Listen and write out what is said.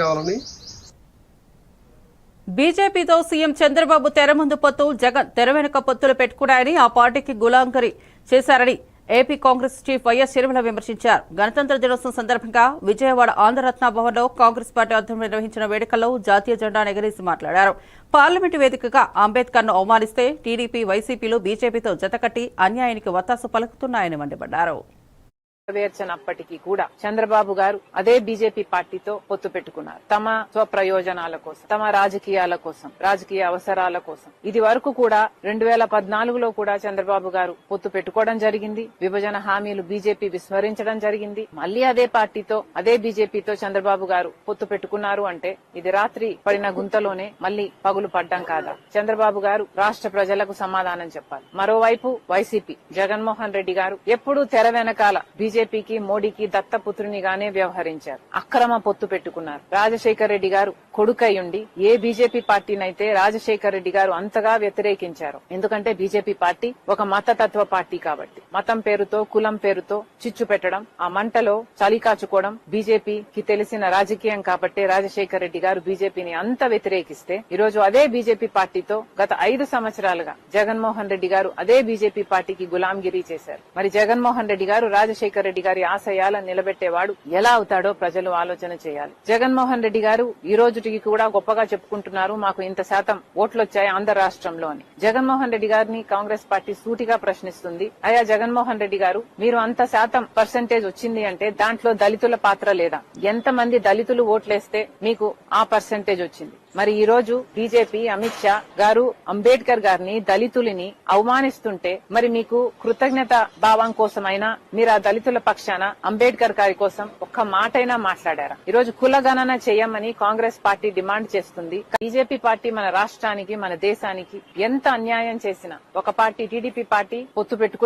కావాలని? బీజేపీతో సీఎం చంద్రబాబు తెర ముందు పొత్తు జగన్ తెర వెనుక పొత్తులు పెట్టుకున్నాయని ఆ పార్టీకి గులాంకరి చేశారని AP Congress chief YS Sharmila విమర్శించారు. గణతంత్ర దినోత్సవం సందర్భంగా విజయవాడ ఆంధ్రరత్న భవన్లో కాంగ్రెస్ పార్టీ ఆధ్వర్యంలో నిర్వహించిన వేడుకల్లో జాతీయ జెండా ఎగరేసి మాట్లాడారు. పార్లమెంటు వేదికగా అంబేద్కర్ను అవమానిస్తే టీడీపీ వైసీపీలు బీజేపీతో జతకట్టి అన్యాయానికి వత్తాసు పలుకుతున్నాయని మండిపడ్డారు. నెరవేర్చనప్పటికీ కూడా చంద్రబాబు గారు అదే బీజేపీ పార్టీతో పొత్తు పెట్టుకున్నారు. తమ స్వప్రయోజనాల కోసం తమ రాజకీయాల కోసం రాజకీయ అవసరాల కోసం. ఇది వరకు కూడా రెండు వేల పద్నాలుగులో కూడా చంద్రబాబు గారు పొత్తు పెట్టుకోవడం జరిగింది. విభజన హామీలు బీజేపీ విస్మరించడం జరిగింది. మళ్ళీ అదే పార్టీతో అదే బీజేపీతో చంద్రబాబు గారు పొత్తు పెట్టుకున్నారు అంటే ఇది రాత్రి పడిన గుంతలోనే మళ్ళీ పగులు పడ్డం కాదా? చంద్రబాబు గారు రాష్ట్ర ప్రజలకు సమాధానం చెప్పాలి. మరోవైపు వైసీపీ జగన్మోహన్ రెడ్డి గారు ఎప్పుడూ తెర వెనకాల బీజేపీకి మోడీకి దత్తపుత్రునిగానే వ్యవహరించారు. అక్రమ పొత్తు పెట్టుకున్నారు. రాజశేఖర్ రెడ్డి గారు కొడుకయ్యుండి ఏ బీజేపీ పార్టీనైతే రాజశేఖర్ రెడ్డి గారు అంతగా వ్యతిరేకించారు. ఎందుకంటే బీజేపీ పార్టీ ఒక మతతత్వ పార్టీ కాబట్టి. మతం పేరుతో కులం పేరుతో చిచ్చు పెట్టడం ఆ మంటలో చలికాచుకోవడం బీజేపీకి తెలిసిన రాజకీయం కాబట్టి రాజశేఖర్ రెడ్డి గారు బీజేపీని అంత వ్యతిరేకిస్తే ఈ రోజు అదే బీజేపీ పార్టీతో గత ఐదు సంవత్సరాలుగా జగన్మోహన్ రెడ్డి గారు అదే బీజేపీ పార్టీకి గులాంగిరి చేశారు. మరి జగన్మోహన్ రెడ్డి గారు రాజశేఖర్ రెడ్డి గారి ఆశయాలను నిలబెట్టేవాడు ఎలా అవుతాడో ప్రజలు ఆలోచన చేయాలి. జగన్మోహన్ రెడ్డి గారు ఈ రోజుటికి కూడా గొప్పగా చెప్పుకుంటున్నారు మాకు ఇంత శాతం ఓట్లు వచ్చాయి ఆంధ్ర రాష్ట్రంలో అని. జగన్మోహన్ రెడ్డి గారిని కాంగ్రెస్ పార్టీ సూటిగా ప్రశ్నిస్తుంది అయ్యా జగన్మోహన్ రెడ్డి గారు మీరు అంత శాతం పర్సెంటేజ్ వచ్చింది అంటే దాంట్లో దళితుల పాత్ర లేదా? ఎంతమంది దళితులు ఓట్లేస్తే మీకు ఆ పర్సెంటేజ్ వచ్చింది? మరి ఈ రోజు బీజేపీ అమిత్ షా గారు అంబేద్కర్ గారిని దళితులని అవమానిస్తుంటే మరి మీకు కృతజ్ఞత భావం కోసమైనా మీరు ఆ దళితుల పక్షాన అంబేద్కర్ గారి కోసం ఒక్క మాటైనా మాట్లాడారా? ఈ రోజు కుల గణన చేయమని కాంగ్రెస్ పార్టీ డిమాండ్ చేస్తుంది. బీజేపీ పార్టీ మన రాష్ట్రానికి మన దేశానికి ఎంత అన్యాయం చేసినా ఒక పార్టీ టీడీపీ పార్టీ పొత్తు పెట్టుకున్న